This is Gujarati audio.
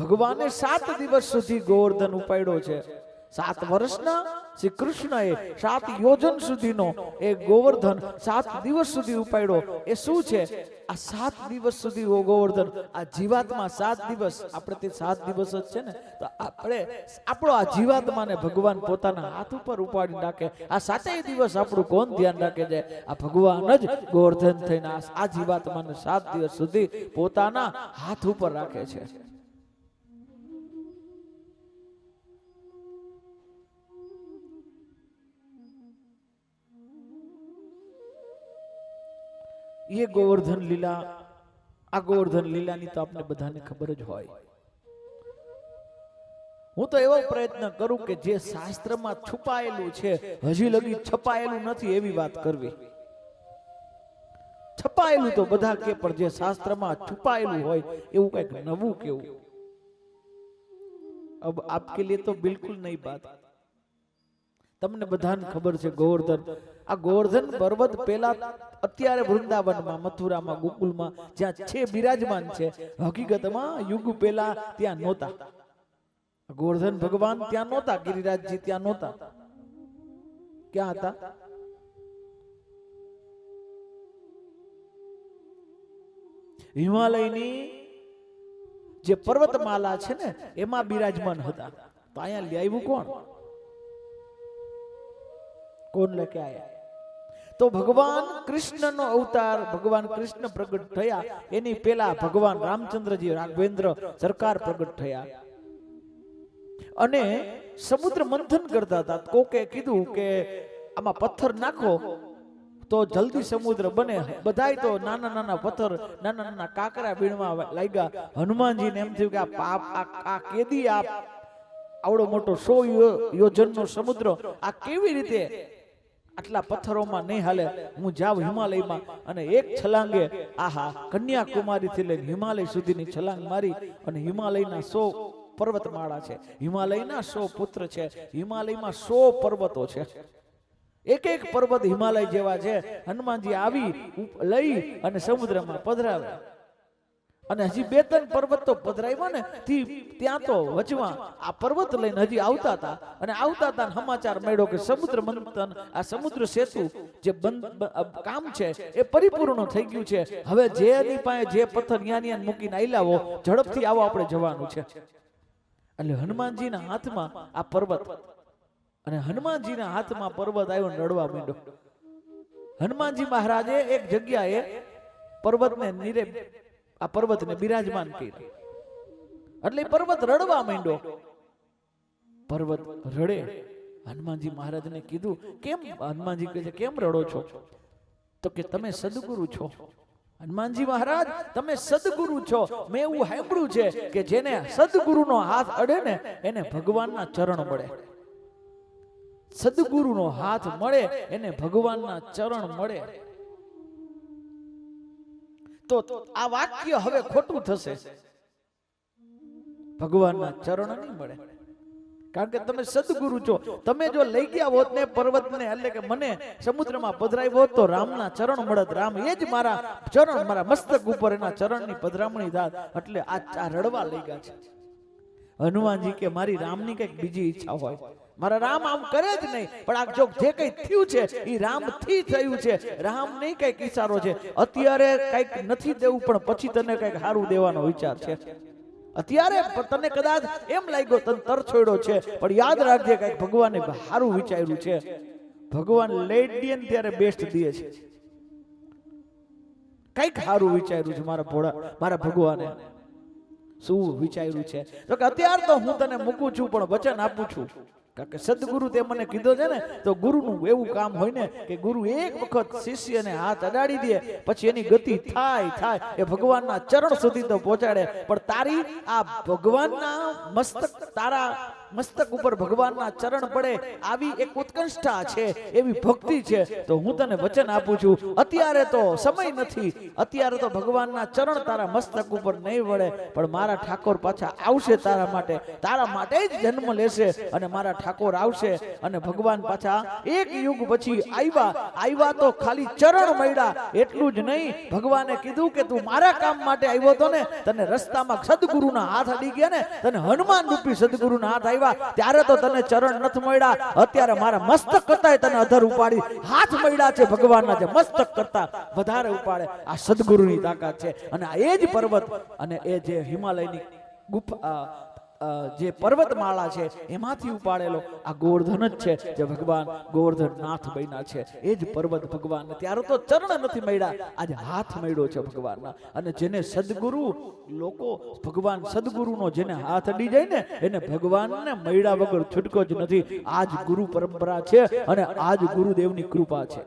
ભગવાને સાત દિવસ સુધી ગોવર્ધન ઉપાડ્યો છે. સાત વર્ષના શ્રી કૃષ્ણએ સાત યોજન સુધીનો એ ગોવર્ધન સાત દિવસ સુધી ઉપાડ્યો. એ શું છે? આ સાત દિવસ સુધી ગોવર્ધન, આ જીવાતમાં સાત દિવસ, આપણે તે સાત દિવસ જ છે ને? તો આપણે આપણો આ જીવાત્માને ભગવાન પોતાના હાથ ઉપર ઉપાડી નાખે. આ સાતેય દિવસ આપણું કોણ ધ્યાન રાખે છે? આ ભગવાન જ ગોવર્ધન થઈને આ જીવાત્માને સાત દિવસ સુધી પોતાના હાથ ઉપર રાખે છે. એ ગોવર્ધન લીલા, આ ગોવર્ધન લીલાની તો આપણે બધાને ખબર જ હોય. હું તો એવો પ્રયત્ન કરું કે જે શાસ્ત્રમાં છુપાયેલું છે, હજી લગી છપાયેલું નથી એવી વાત કરવી. છપાયેલું તો બધા કે, પણ જે શાસ્ત્રમાં છુપાયેલું હોય, એવું કંઈક નવું કેવું. અબ આપકે લીએ તો બિલકુલ નહીં બાત. તમને બધાને ખબર છે ગોવર્ધન. આ ગોવર્ધન પર્વત પેલા અત્યારે વૃંદાવનમાં, મથુરામાં, ગોકુલમાં, જ્યાં છે બિરાજમાન છે. હકીકતમાં યુગ પેલા ત્યાં નહોતા. ગોવર્ધન ભગવાન ત્યાં નહોતા, ગિરિરાજજી ત્યાં નહોતા. ક્યાં હતા? હિમાલયની જે પર્વતમાલા છે ને, એમાં બિરાજમાન હતા. તો અહીંયા લઈ આવ્યું કોણ? કોણ લેકે આયા? તો ભગવાન કૃષ્ણનો અવતાર, ભગવાન કૃષ્ણ પ્રગટ થયા. એની પેલા ભગવાન રામચંદ્રજી, રાઘવેન્દ્ર સરકાર પ્રગટ થયા. અને સમુદ્ર મંથન કરતા હતા. કોકે કીધું કે આમાં પથ્થર નાખો, તો જલ્દી સમુદ્ર બને. બધાય તો નાના નાના પથ્થર, નાના નાના કાકરા બીણવા લાગ્યા. હનુમાનજીને એમ થયું કે આ પાપ, આ કેદી, આ આવડો મોટો સો યોજનનો સમુદ્ર, આ કેવી રીતે આટલા પથ્થરોમાં નહીં હાલે. હું જાઉં હિમાલયમાં અને એક છલાંગે આહા કન્યાકુમારીથી લઈને હિમાલય સુધીની છલાંગ મારી અને હિમાલયના સો પર્વતમાળા છે. હિમાલયના સો પુત્ર છે. હિમાલયમાં સો પર્વતો છે. એક એક પર્વત હિમાલય જેવા છે. હનુમાનજી આવી લઈ અને સમુદ્રમાં પધરાવે. અને હજી બે ત્રણ પર્વત તો પધરાવ્યા ને, થી ત્યાં તો વચમાં આ પર્વત લઈને હજી આવતા હતા. અને આવતા હતા સમાચાર મળ્યો કે સમુદ્ર મંથન, આ સમુદ્ર સેતુ જે કામ છે, એ પરિપૂર્ણ થઈ ગયું છે. હવે જેની પાસે જે પથ્થર ન્યા મૂકીને આઈ લાવો ઝડપથી આવો આપણે જવાનું છે. એટલે હનુમાનજીના હાથમાં આ પર્વત, અને હનુમાનજીના હાથમાં પર્વત આવ્યો નડવા માંડ્યો. હનુમાનજી મહારાજે એક જગ્યાએ પર્વતને નીરે આ પર્વતને બિરાજમાન કર્યા. એટલે પર્વત રડવા માંડ્યો. પર્વત રડે. હનુમાનજી મહારાજને કીધું, કેમ હનુમાનજી કહે છે, કેમ રડો છો? તો કે, તમે સદગુરુ છો. હનુમાનજી મહારાજ, તમે સદગુરુ છો. મેં એવું સાંભળ્યું છે કે જેને સદગુરુનો હાથ અડે ને, એને ભગવાનના ચરણ મળે. સદગુરુનો હાથ મળે, એને ભગવાનના ચરણ મળે. તો આ વાક્ય હવે ખોટું થશે. ભગવાનના ચરણ નહીં મળે. કારણ કે તમે સદગુરુ છો. તમે જો લઈ ગયા હોત ને પર્વતને, એટલે કે મને સમુદ્રમાં પધરાવ્યો હોત તો રામના ચરણ મળત. રામ એ જ મારા ચરણ, મારા મસ્તક ઉપર એના ચરણની પધરામણી દાત એટલે આ ચા રડવા લઈ ગયા છે. હનુમાનજી કે મારી રામની કંઈક બીજી ઈચ્છા હોય. મારા રામ આમ કરે જ નહીં, પણ આ જો જે કઈ થયું છે એ રામથી થયું છે. રામ નહીં કંઈક ઈશારો છે. અત્યારે કંઈક નથી દેવું, પણ પછી તને કંઈક સારું દેવાનો વિચાર છે. અત્યારે તને કદાચ એમ લાગ્યો, તને તર છોડ્યો છે. પણ યાદ રાખજે કંઈક ભગવાને સારું વિચાર્યું છે. ભગવાન લેટ ત્યારે બેસ્ટ દે છે. કંઈક સારું વિચાર્યું છે મારા ભોળા, મારા ભગવાને. શું વિચાર્યું છે? તો કે અત્યાર તો હું તને મૂકું છું, પણ વચન આપું છું. કારણ કે સદગુરુ તે મને કીધો છે ને, તો ગુરુનું એવું કામ હોય ને કે ગુરુ એક વખત શિષ્યને હાથ અડાડી દે, પછી એની ગતિ થાય થાય. એ ભગવાનના ચરણ સુધી તો પહોંચાડે. પણ તારી આ ભગવાનના મસ્તક, તારા મસ્તક ઉપર ભગવાનના ચરણ પડે આવી એક ઉત્કંઠા છે, એવી ભક્તિ છે. તો હું તને વચન આપું છું, અત્યારે તો સમય નથી. અત્યારે તો ભગવાનના ચરણ તારા મસ્તક ઉપર નહીં વળે, પણ મારા ઠાકોર પાછા આવશે તારા માટે. તારા માટે જ જન્મ લેશે અને મારા ઠાકોર આવશે અને ભગવાન પાછા એક યુગ પછી આવ્યા આવ્યા તો ખાલી ચરણ મળ્યા, એટલું જ નહીં. ભગવાને કીધું કે તું મારા કામ માટે આવ્યો તો ને, તને રસ્તામાં સદગુરુના હાથ અડી ગયા ને, તને હનુમાન રૂપી સદગુરુના હાથ આવ્યા ત્યારે તો તને ચરણ નથી મળ્યા. અત્યારે મારા મસ્તક કરતા તને અધર ઉપાડી. હાથ મળ્યા છે ભગવાનના જે મસ્તક કરતા. વધારે ઉપાડે. આ સદગુરુની તાકાત છે. અને એ જ પર્વત અને એ જે હિમાલયની ગુફા જે પર્વતમાળા છે, એમાંથી ઉપાડેલો આ ગોવર્ધન જ છે જે ભગવાન ગોવર્ધન નાથ બન્યા છે. એ જ પર્વત ભગવાન ત્યારે તો ચરણ નથી મળ્યા, આજે હાથ મળ્યો છે ભગવાનના. અને જેને સદગુરુ લોકો, ભગવાન સદગુરુનો જેને હાથ અડી જાય ને, એને ભગવાનને મળ્યા વગર છૂટકો જ નથી. આજ ગુરુ પરંપરા છે અને આજ ગુરુદેવની કૃપા છે.